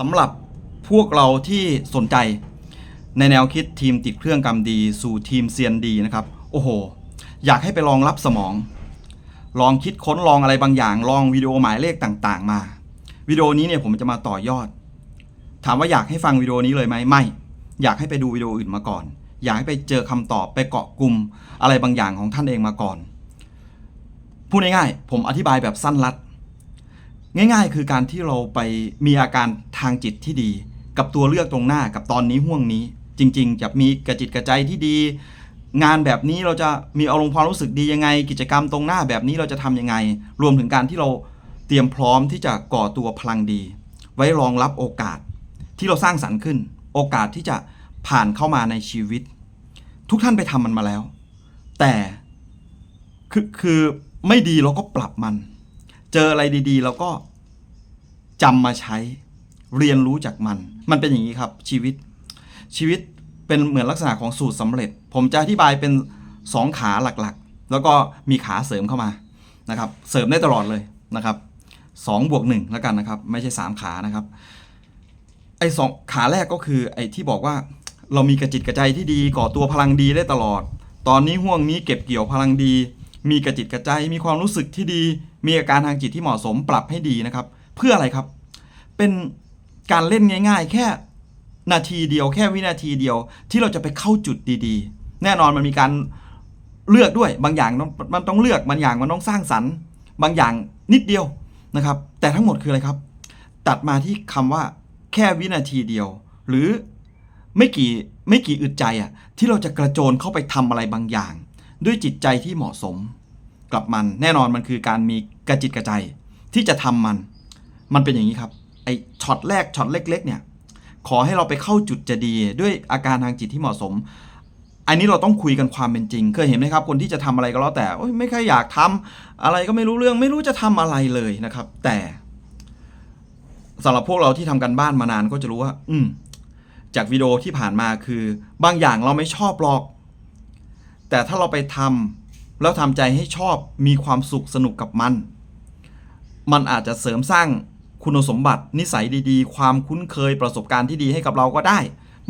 สำหรับพวกเราที่สนใจในแนวคิดทีมติดเครื่องกรรมดี สู่ทีมเซียนดีนะครับ โอ้โห อยากให้ไปลองรับสมอง ลองคิดค้นลองอะไรบางอย่าง ลองวิดีโอหมายเลขต่างๆ มาวิดีโอนี้เนี่ยผมจะมาต่อยอด ถามว่าอยากให้ฟังวิดีโอนี้เลยไหมไม่ อยากให้ไปดูวิดีโออื่นมาก่อน อยากให้ไปเจอคำตอบไปเกาะกลุ่มอะไรบางอย่างของท่านเองมาก่อนพูดง่ายๆผมอธิบายแบบสั้นรัดง่าย ๆ คือการที่เราไปมีอาการางจิตที่ดี กับตัวเลือกตรงหน้ากับตอนนี้ห่วงนี้ จริง ๆ จะมีกระจิตกระใจที่ดี งานแบบนี้เราจะมีอารมณ์ความรู้สึกดียังไง กิจกรรมตรงหน้าแบบนี้เราจะทำยังไง รวมถึงการที่เราเตรียมพร้อมที่จะก่อตัวพลังดี ไว้รองรับโอกาส ที่เราสร้างสรรค์ขึ้น โอกาสที่จะผ่านเข้ามาในชีวิต ทุกท่านไปทำมันมาแล้ว แต่คือคือไม่ดีเราก็ปรับมัน เจออะไรดี ๆ เราก็จำมาใช้ เรียนรู้จากมัน มันเป็นอย่างนี้ครับ ชีวิต ชีวิตเป็นเหมือนลักษณะของสูตรสำเร็จ ผมจะอธิบายเป็น 2 ขาหลักๆ แล้วก็มีขาเสริมเข้ามานะครับ เสริมได้ตลอดเลยนะครับ2บวก1แล้วกันนะครับ ไม่ใช่ 3 ขานะครับไอ้สองขาแรกก็คือไอ้ที่บอกว่าเรามีกระจิตกระใจที่ดีก่อตัวพลังดีได้ตลอด ตอนนี้ห่วงนี้เก็บเกี่ยวพลังดี มีกระจิตกระใจ มีความรู้สึกที่ดี มีอาการทางจิตที่เหมาะสมปรับให้ดีนะครับ เพื่ออะไรครับ เป็น การเล่นง่าย ๆ แค่นาทีเดียว แค่วินาทีเดียว ที่เราจะไปเข้าจุดดีๆ แน่นอนมันมีการเลือกด้วยบางอย่างมันต้องเลือกบางอย่างมันต้องสร้างสรรค์ บางอย่างนิดเดียวนะครับ แต่ทั้งหมดคืออะไรครับ ตัดมาที่คำว่าแค่วินาทีเดียว หรือไม่กี่ไม่กี่อึดใจอะที่เราจะกระโจนเข้าไปทำอะไรบางอย่าง ด้วยจิตใจที่เหมาะสม กับมันแน่นอนมันคือการมีกระจิตกระใจที่จะทำมัน มันเป็นอย่างนี้ครับ ไอช็อตแรกช็อตเล็ก ๆ เนี่ย ขอให้เราไปเข้าจุดจะดีด้วยอาการทางจิตที่เหมาะสม อันนี้เราต้องคุยกันความเป็นจริง เคยเห็นไหมครับ คนที่จะทำอะไรก็แล้วแต่ไม่ค่อยอยากทำอะไรก็ไม่รู้เรื่องไม่รู้จะทำอะไรเลยนะครับ แต่สำหรับพวกเราที่ทำกันบ้านมานานก็จะรู้ว่า อืมจากวิดีโอที่ผ่านมาคือ บางอย่างเราไม่ชอบหรอก แต่ถ้าเราไปทำแล้วทำใจให้ชอบมีความสุขสนุกกับมัน มันอาจจะเสริมสร้าง คุณสมบัตินิสัยดีๆ ความคุ้นเคยประสบการณ์ที่ดีให้กับเราก็ได้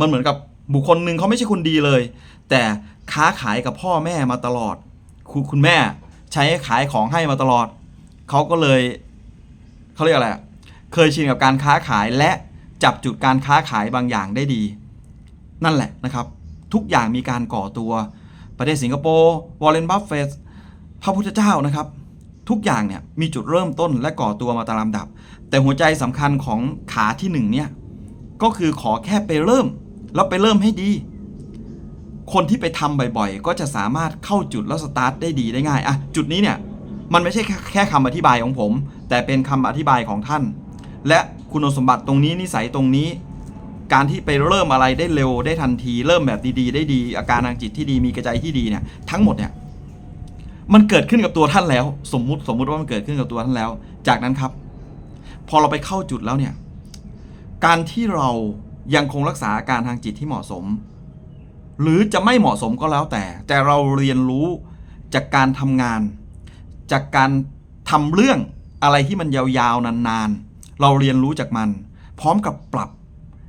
มันเหมือนกับบุคคลหนึ่งเขาไม่ใช่คนดีเลย แต่ค้าขายกับพ่อแม่มาตลอด คุณคุณแม่ใช้ขายของให้มาตลอด เขาก็เลยเขาเรียกอะไรเคยชินกับการค้าขายและจับจุดการค้าขายบางอย่างได้ดี นั่นแหละนะครับ ทุกอย่างมีการก่อตัว ประเทศสิงคโปร์วอลเลนบัฟเฟตพระพุทธเจ้านะครับ ทุกอย่างเนี่ยมีจุดเริ่มต้นและก่อตัวมาตามลำดับ แต่หัวใจสำคัญของขาที่หนึ่งเนี่ยก็คือขอแค่ไปเริ่ม แล้วไปเริ่มให้ดี คนที่ไปทำบ่อยๆ ก็จะสามารถเข้าจุดแล้วสตาร์ทได้ดีได้ง่ายอะจุดนี้เนี่ยมันไม่ใช่แค่แคคำอธิบายของผม แต่เป็นคำอธิบายของท่าน และคุณสมบัติตรงนี้นิสัยตรงนี้ การที่ไปเริ่มอะไรได้เร็วได้ทันที เริ่มแบบดีๆ ได้ดี อาการทางจิตที่ดีมีกระใจที่ดีเนี่ยทั้งหมดเนี่ยมันเกิดขึ้นกับตัวท่านแล้ว สมมุติสมมุติว่ามันเกิดขึ้นกับตัวท่านแล้ว จากนั้นครับ พอเราไปเข้าจุดแล้วเนี่ย การที่เรายังคงรักษาอาการทางจิตที่เหมาะสม หรือจะไม่เหมาะสมก็แล้วแต่ แต่เราเรียนรู้จากการทำงาน จากการทำเรื่องอะไรที่มันยาวๆนานๆ เราเรียนรู้จากมัน พร้อมกับปรับ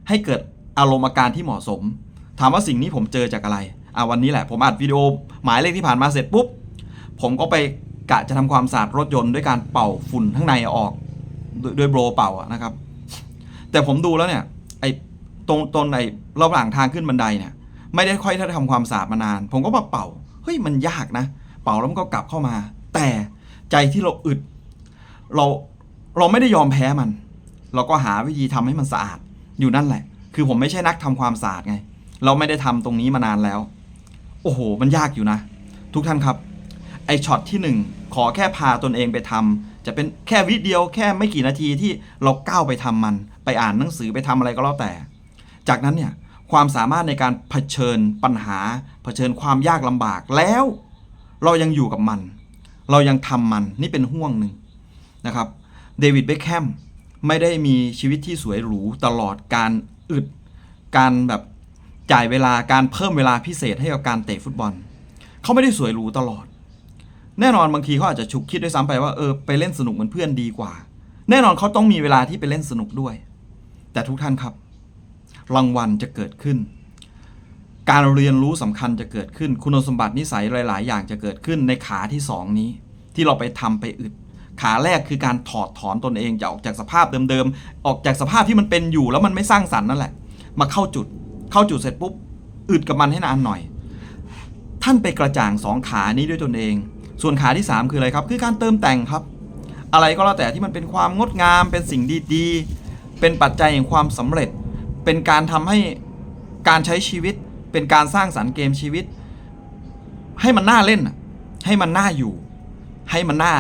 ให้เกิดอารมณ์อาการที่เหมาะสม ถามว่าสิ่งนี้ผมเจอจากอะไรอะวันนี้แหละผมอัดวิดีโอหมายเลขที่ผ่านมาเสร็จปุ๊บผมก็ไปกะจะทำความสะอาดรถยนต์ด้วยการเป่าฝุ่นข้างในออก ด้วยด้วยโบรเป่าอะนะครับ แต่ผมดูแล้วเนี่ย ไอ้ตรงตรงไอ้ระหว่างทางขึ้นบันไดเนี่ย ไม่ได้ค่อยได้ทำความสะอาดมานาน ผมก็มาเป่าเฮ้ยมันยากนะ เป่าแล้วมันก็กลับเข้ามา แต่ใจที่เราอึด เราเราไม่ได้ยอมแพ้มัน เราก็หาวิธีทำให้มันสะอาดอยู่นั่นแหละ คือผมไม่ใช่นักทำความสะอาดไง เราไม่ได้ทำตรงนี้มานานแล้ว โอ้โห มันยากอยู่นะ ทุกท่านครับ ไอช็อตที่หนึ่งขอแค่พาตนเองไปทำ จะเป็นแค่วิดีโอแค่ไม่กี่นาทีที่เราก้าวไปทำมัน ไปอ่านหนังสือไปทำอะไรก็แล้วแต่ จากนั้นเนี่ยความสามารถในการเผชิญปัญหา เผชิญความยากลำบากแล้ว เรายังอยู่กับมัน เรายังทำมันนี่เป็นห่วงหนึ่งนะครับเดวิดเบคแฮมไม่ได้มีชีวิตที่สวยหรูตลอดการอึด การแบบจ่ายเวลาการเพิ่มเวลาพิเศษให้กับการเตะฟุตบอล เขาไม่ได้สวยหรูตลอด แน่นอนบางทีเขาอาจจะฉุกคิดด้วยซ้ำไปว่าเออไปเล่นสนุกเหมือนเพื่อนดีกว่า แน่นอนเขาต้องมีเวลาที่ไปเล่นสนุกด้วย แต่ทุกท่านครับ รางวัลจะเกิดขึ้น การเรียนรู้สำคัญจะเกิดขึ้น คุณสมบัตินิสัยหลาย ๆ อย่างจะเกิดขึ้นในขาที่สองนี้ ที่เราไปทำไปอึด ขาแรกคือการถอดถอนตนเองจะออกจากสภาพเดิม ๆ ออกจากสภาพที่มันเป็นอยู่แล้วมันไม่สร้างสรรค์นั่นแหละ มาเข้าจุด เข้าจุดเสร็จปุ๊บอึดกับมันให้นานหน่อย ท่านไปกระจ่างสองขานี้ด้วยตนเอง ส่วนขาที่ 3 คืออะไรครับ คือการเติมแต่งครับ อะไรก็แล้วแต่ที่มันเป็นความงดงาม เป็นสิ่งดีๆ เป็นปัจจัยแห่งความสำเร็จ เป็นการทำให้การใช้ชีวิต เป็นการสร้างสรรค์เกมชีวิต ให้มันน่าเล่น ให้มันน่าอยู่ ให้มันน่า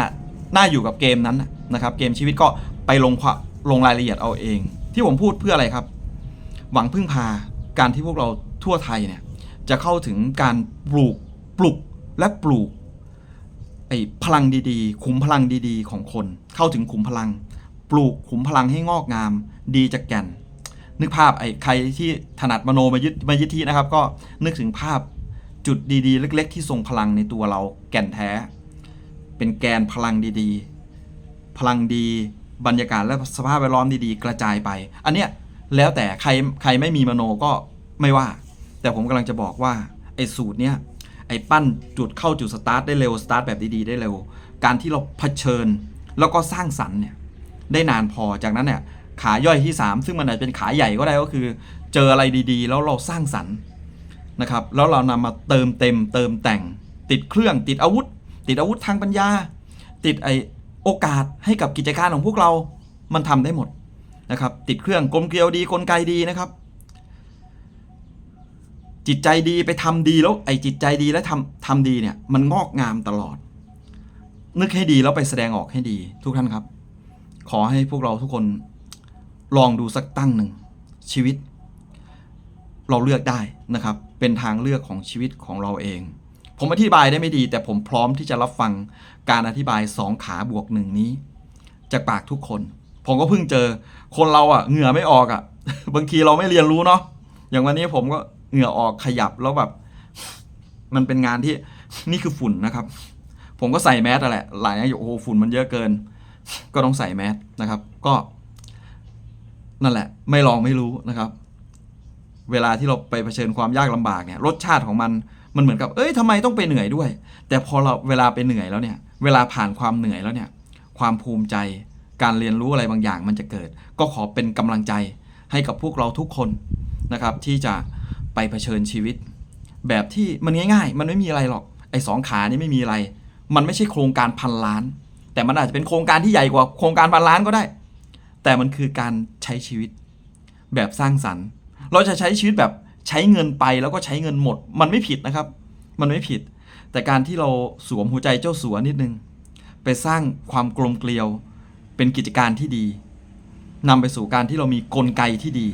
น่าอยู่กับเกมนั้นนะครับ เกมชีวิตก็ไปลงความลงรายละเอียดเอาเอง ที่ผมพูดเพื่ออะไรครับ หวังพึ่งพาการที่พวกเราทั่วไทยเนี่ยจะเข้าถึงการปลูกปลุกและปลูก ไอ้พลังดีๆ ขุมพลังดีๆ ของคน เข้าถึงขุมพลัง ปลูกขุมพลังให้งอกงาม ดีจากแก่น นึกภาพไอ้ใครที่ถนัดมโนมายึดมายึดที่นะครับ ก็นึกถึงภาพจุดดีๆ เล็ก ๆ ที่ทรงพลังในตัวเราแก่นแท้ เป็นแกนพลังดีๆ พลังดีบรรยากาศและสภาพแวดล้อมดีๆ กระจายไป อันเนี้ยแล้วแต่ใครใครไม่มีมโนก็ไม่ว่า แต่ผมกำลังจะบอกว่าไอ้สูตรเนี้ย ไอ้ปั้นจุดเข้าจุดสตาร์ทได้เร็วสตาร์ทแบบดีๆได้เร็ว การที่เราเผชิญแล้วก็สร้างสรรค์เนี่ยได้นานพอจากนั้นเนี่ยขาย่อยที่ 3 ซึ่งมันอาจจะเป็นขาใหญ่ก็ได้ก็คือ เจออะไรดีๆ แล้วเราสร้างสรรค์นะครับแล้วเรานำมาเติมเต็มเติมแต่ง ติดเครื่องติดอาวุธ ติดอาวุธทางปัญญา ติดไอโอกาสให้กับกิจการของพวกเรา มันทำได้หมดนะครับติดเครื่องกลมเกลียวดีกลไกดีนะครับ จิตใจดีไปทำดีแล้วไอ้จิตใจดีและทำทำดีเนี่ยมันงอกงามตลอด นึกให้ดีแล้วไปแสดงออกให้ดีทุกท่านครับ ขอให้พวกเราทุกคนลองดูสักตั้งหนึ่งชีวิต เราเลือกได้นะครับ เป็นทางเลือกของชีวิตของเราเอง ผมอธิบายได้ไม่ดี แต่ผมพร้อมที่จะรับฟังการอธิบายสองขาบวกหนึ่งนี้ จากปากทุกคน ผมก็เพิ่งเจอ คนเราอะเหงื่อไม่ออกอะ บางทีเราไม่เรียนรู้เนาะอย่างวันนี้ผมก็ เหงื่อออกขยับแล้วแบบมันเป็นงานที่นี่คือฝุ่นนะครับ ผมก็ใส่แมสแหละหลายอย่างอยู่โอ้โหฝุ่นมันเยอะเกิน ก็ต้องใส่แมสนะครับ ก็ นั่นแหละ ไม่ลองไม่รู้นะครับ เวลาที่เราไปเผชิญความยากลำบากเนี่ย รสชาติของมันมันเหมือนกับ เอ้ยทำไมต้องไปเหนื่อยด้วย แต่พอเราเวลาไปเหนื่อยแล้วเนี่ย เวลาผ่านความเหนื่อยแล้วเนี่ย ความภูมิใจการเรียนรู้อะไรบางอย่างมันจะเกิด ก็ขอเป็นกำลังใจให้กับพวกเราทุกคนนะครับ ที่จะ ไปเผชิญชีวิต แบบที่มันง่ายๆ มันไม่มีอะไรหรอก ไอ้สองขานี่ไม่มีอะไร มันไม่ใช่โครงการพันล้าน แต่มันอาจจะเป็นโครงการที่ใหญ่กว่าโครงการพันล้านก็ได้ แต่มันคือการใช้ชีวิต แบบสร้างสรรค์ เราจะใช้ชีวิตแบบใช้เงินไปแล้วก็ใช้เงินหมด มันไม่ผิดนะครับ มันไม่ผิด แต่การที่เราสวมหัวใจเจ้าสัวนิดนึง ไปสร้างความกลมเกลียว เป็นกิจการที่ดีนำไปสู่การที่เรามีกลไกที่ดี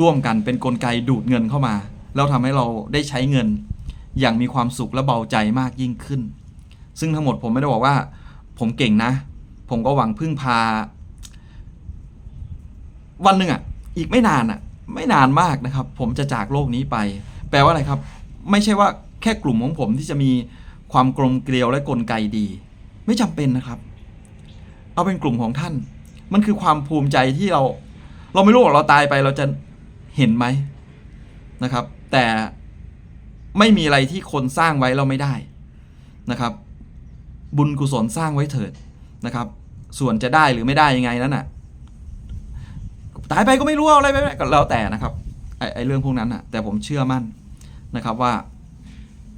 ร่วมกันเป็นกลไกดูดเงินเข้ามา แล้วทำให้เราได้ใช้เงิน อย่างมีความสุขและเบาใจมากยิ่งขึ้น ซึ่งทั้งหมดผมไม่ได้บอกว่า ผมเก่งนะ ผมก็หวังพึ่งพา วันหนึ่งอะ อีกไม่นานอะ ไม่นานมากนะครับ ผมจะจากโลกนี้ไป แปลว่าอะไรครับ ไม่ใช่ว่าแค่กลุ่มของผมที่จะมีความกลมเกลียวและกลไกดี ไม่จำเป็นนะครับ เอาเป็นกลุ่มของท่าน มันคือความภูมิใจที่เรา เราไม่รู้ว่าเราตายไปเราจะ เห็นไหมนะครับ แต่ไม่มีอะไรที่คนสร้างไว้เราไม่ได้นะครับ บุญกุศลสร้างไว้เถิดนะครับ ส่วนจะได้หรือไม่ได้ยังไงนั้นน่ะตายไปก็ไม่รู้เอาอะไรไปก็แล้วแต่นะครับไอ้ไอเรื่องพวกนั้นน่ะ แต่ผมเชื่อมั่นนะครับว่า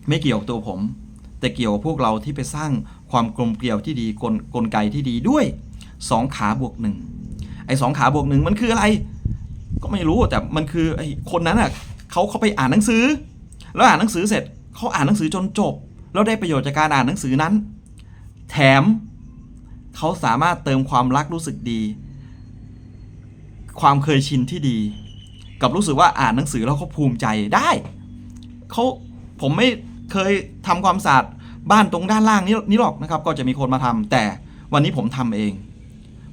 ไม่เกี่ยวกับตัวผม แต่เกี่ยวกับพวกเราที่ไปสร้างความกลมเกลียวที่ดีกลกลไกที่ดีด้วยสองขาบวกหนึ่งไอ้สองขาบวกหนึ่งมันคืออะไร ก็ไม่รู้แต่มันคือไอ้คนนั้นอะเขาเขาไปอ่านหนังสือ แล้วอ่านหนังสือเสร็จเขาอ่านหนังสือจนจบ แล้วได้ประโยชน์จากการอ่านหนังสือนั้น แถมเขาสามารถเติมความรักรู้สึกดี ความเคยชินที่ดี กับรู้สึกว่าอ่านหนังสือแล้วเขาภูมิใจได้เขาผมไม่เคยทำความสะอาดบ้านตรงด้านล่างนี้นี่หรอกนะครับ ก็จะมีคนมาทำแต่วันนี้ผมทำเอง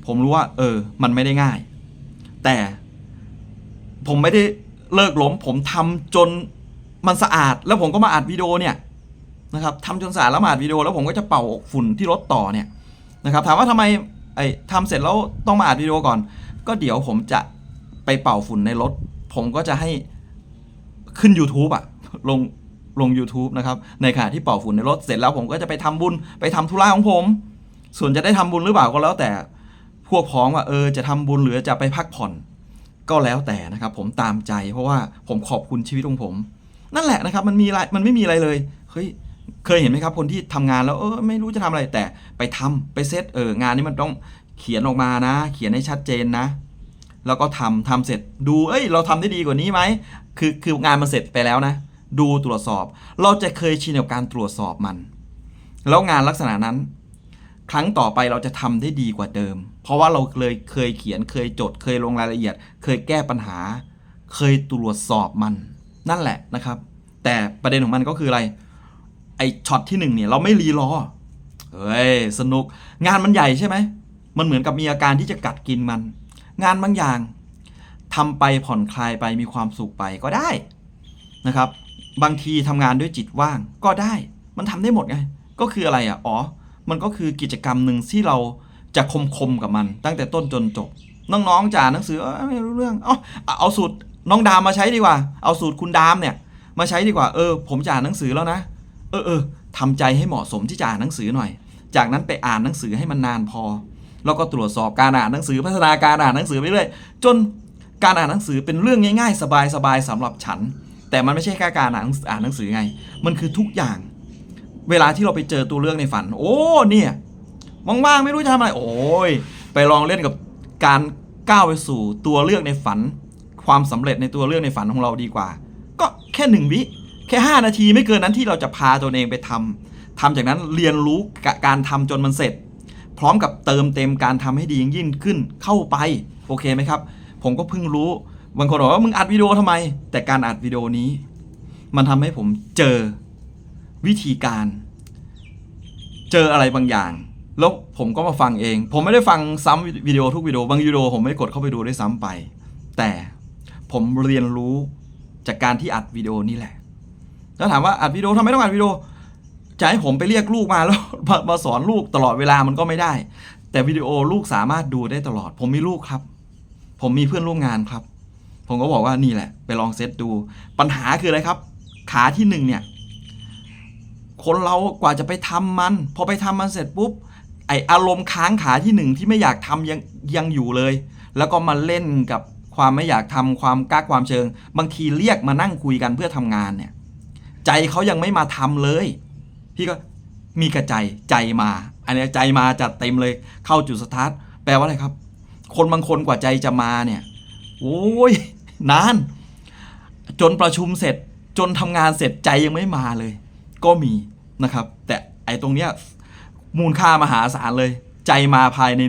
ผมรู้ว่า เออ มันไม่ได้ง่าย แต่ ผมไม่ได้เลิกล้ม ผมทำจนมันสะอาด แล้วผมก็มาอัดวิดีโอเนี่ยนะครับทำจนสะอาดแล้วมาอัดวิดีโอแล้วผมก็จะเป่าฝุ่นที่รถต่อเนี่ยนะครับถามว่าทำไมไอ้ทำเสร็จแล้วต้องมาอัดวิดีโอก่อน ก็เดี๋ยวผมจะไปเป่าฝุ่นในรถ ผมก็จะให้ขึ้น YouTube อะลงลง YouTube นะครับ ในขณะที่เป่าฝุ่นในรถเสร็จแล้วผมก็จะไปทำบุญไปทำธุระของผม ส่วนจะได้ทำบุญหรือเปล่าก็แล้วแต่พวกพ้องว่าเออจะทำบุญหรือจะไปพักผ่อน ก็แล้วแต่นะครับผมตามใจเพราะว่าผมขอบคุณชีวิตของผม นั่นแหละนะครับมันมีอะไรมันไม่มีอะไรเลยเฮ้ยเคยเห็นไหมครับคนที่ทำงานแล้วเออไม่รู้จะทำอะไรแต่ไปทำไปเซตเอองานนี้มันต้องเขียนออกมานะ เขียนให้ชัดเจนนะ แล้วก็ทำทำเสร็จดูเอ้ย เราทำได้ดีกว่านี้ไหมคือคืองานมันเสร็จไปแล้วนะ ดูตรวจสอบ เราจะเคยชินกับการตรวจสอบมัน แล้วงานลักษณะนั้น ครั้งต่อไปเราจะทำได้ดีกว่าเดิม เพราะว่าเราเลยเคยเขียนเคยจด เคยลงรายละเอียด เคยแก้ปัญหา เคยตรวจสอบมัน นั่นแหละนะครับ แต่ประเด็นของมันก็คืออะไร ไอช็อตที่หนึ่งเนี่ยเราไม่รีรอเฮ้ยสนุก งานมันใหญ่ใช่ไหมมันเหมือนกับมีอาการที่จะกัดกินมัน งานบางอย่างทำไปผ่อนคลายไปมีความสุขไปก็ได้นะครับ บางทีทำงานด้วยจิตว่างก็ได้ มันทำได้หมดไง ก็คืออะไรอะ อ๋อ มันก็คือกิจกรรมหนึ่งที่เราจะคมคมๆกับมัน ตั้งแต่ต้นจนจบ น้องๆจ่าหนังสืออไม่รู้เรื่องเอาเอาสูตรน้องดามมาใช้ดีกว่า เอาสูตรคุณดามเนี่ย มาใช้ดีกว่าเออ ผมจะอ่านหนังสือแล้วนะ เออเออทำใจให้เหมาะสมที่จะอ่านหนังสือหน่อย จากนั้นไปอ่านหนังสือให้มันนานพอ แล้วก็ตรวจสอบการอ่านหนังสือพัฒนาการอ่านหนังสือไปเรื่อยจนการอ่านหนังสือเป็นเรื่องง่ายๆ สบายๆสำหรับฉัน แต่มันไม่ใช่แค่การอ่านอ่านหนังสือไง มันคือทุกอย่าง เวลาที่เราไปเจอตัวเรื่องในฝัน โอ้เนี่ยว่างๆไม่รู้จะทำอะไร โอ้ยไปลองเล่นกับการก้าวไปสู่ตัวเลือกในฝัน ความสำเร็จในตัวเลือกในฝันของเราดีกว่า ก็แค่หนึ่งวิแค่ 5 นาทีไม่เกินนั้นที่เราจะพาตัวเองไปทำทำจากนั้นเรียนรู้กะการทำจนมันเสร็จ พร้อมกับเติมเต็มการทำให้ดียิ่งยิ่งขึ้นเข้าไปโอเคไหมครับ ผมก็เพิ่งรู้บางคนบอกว่ามึงอัดวิดีโอทำไม แต่การอัดวิดีโอนี้ มันทำให้ผมเจอ วิธีการ เจออะไรบางอย่าง แล้วผมก็มาฟังเอง ผมไม่ได้ฟังซ้ำวิดีโอทุกวิดีโอบางวิดีโอผมไม่กดเข้าไปดูได้วยซ้ำไป แต่ผมเรียนรู้จากการที่อัดวิดีโอนี่แหละแล้วถามว่าอัดวิดีโอทำไมต้องอัดวิดีโอจะให้ผมไปเรียกลูกมาแล้วมามาสอนลูกตลอดเวลามันก็ไม่ได้ แต่วิดีโอลูกสามารถดูได้ตลอด ผมมีลูกครับ ผมมีเพื่อนร่วมงานครับ ผมก็บอกว่านี่แหละ ไปลองเซตดู ปัญหาคืออะไรครับ ขาที่หนึ่งเนี่ย คนเรากว่าจะไปทำมัน พอไปทำมันเสร็จปุ๊บไออารมณ์ค้างขาที่หนึ่งที่ไม่อยากทำยังยังอยู่เลย แล้วก็มาเล่นกับความไม่อยากทำความกล้าความเชิง บางทีเรียกมานั่งคุยกันเพื่อทำงานเนี่ย ใจเขายังไม่มาทำเลย พี่ก็มีกระใจใจมา อันเนี้ยใจมาจัดเต็มเลยเข้าจุดสตาร์ทแปลว่าอะไรครับ คนบางคนกว่าใจจะมาเนี่ยโอ้ยนาน จนประชุมเสร็จจนทำงานเสร็จใจยังไม่มาเลย ก็มี นะครับ แต่ไอ้ตรงเนี้ยมูลค่ามหาศาลเลย ใจมาภายใน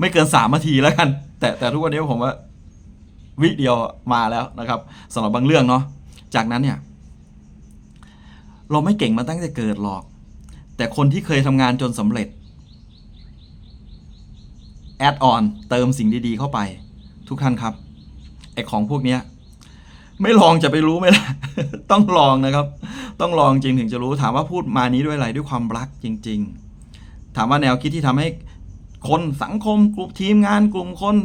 ไม่เกินสามนาทีแล้วกัน แต่แต่ทุกวันนี้ผมว่าวิเดียวมาแล้วนะครับสำหรับบางเรื่องเนาะจากนั้นเนี่ยเราไม่เก่งมาตั้งแต่เกิดหรอก แต่คนที่เคยทำงานจนสำเร็จแอดออนเติมสิ่งดีๆเข้าไป ทุกท่านครับไอของพวกเนี้ย ไม่ลองจะไปรู้ไหมล่ะ ต้องลองนะครับ ต้องลองจริงถึงจะรู้ ถามว่าพูดมานี้ด้วยอะไรด้วยความรักจริง ๆ ถามว่าแนวคิดที่ทำให้คนสังคมกลุ่มทีมงานกลุ่มคน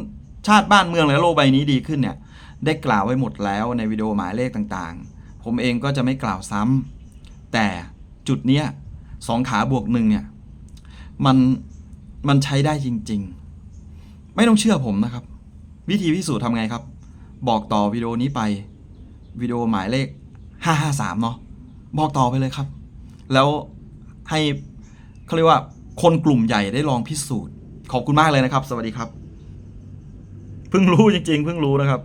ชาติบ้านเมืองและโลกใบนี้ดีขึ้นเนี่ย ได้กล่าวไว้หมดแล้วในวิดีโอหมายเลขต่างๆ ผมเองก็จะไม่กล่าวซ้ำแต่จุดเนี้ยสองขาบวกหนึ่งเนี่ยมันมันใช้ได้จริง ๆ ไม่ต้องเชื่อผมนะครับ วิธีพิสูจน์ทำไงครับ บอกต่อวิดีโอนี้ไป วิดีโอหมายเลข 553 เนาะบอกต่อไปเลยครับ แล้วให้เขาเรียกว่าคนกลุ่มใหญ่ได้ลองพิสูจน์ ขอบคุณมากเลยนะครับ สวัสดีครับ เพิ่งรู้จริงๆ เพิ่งรู้นะครับ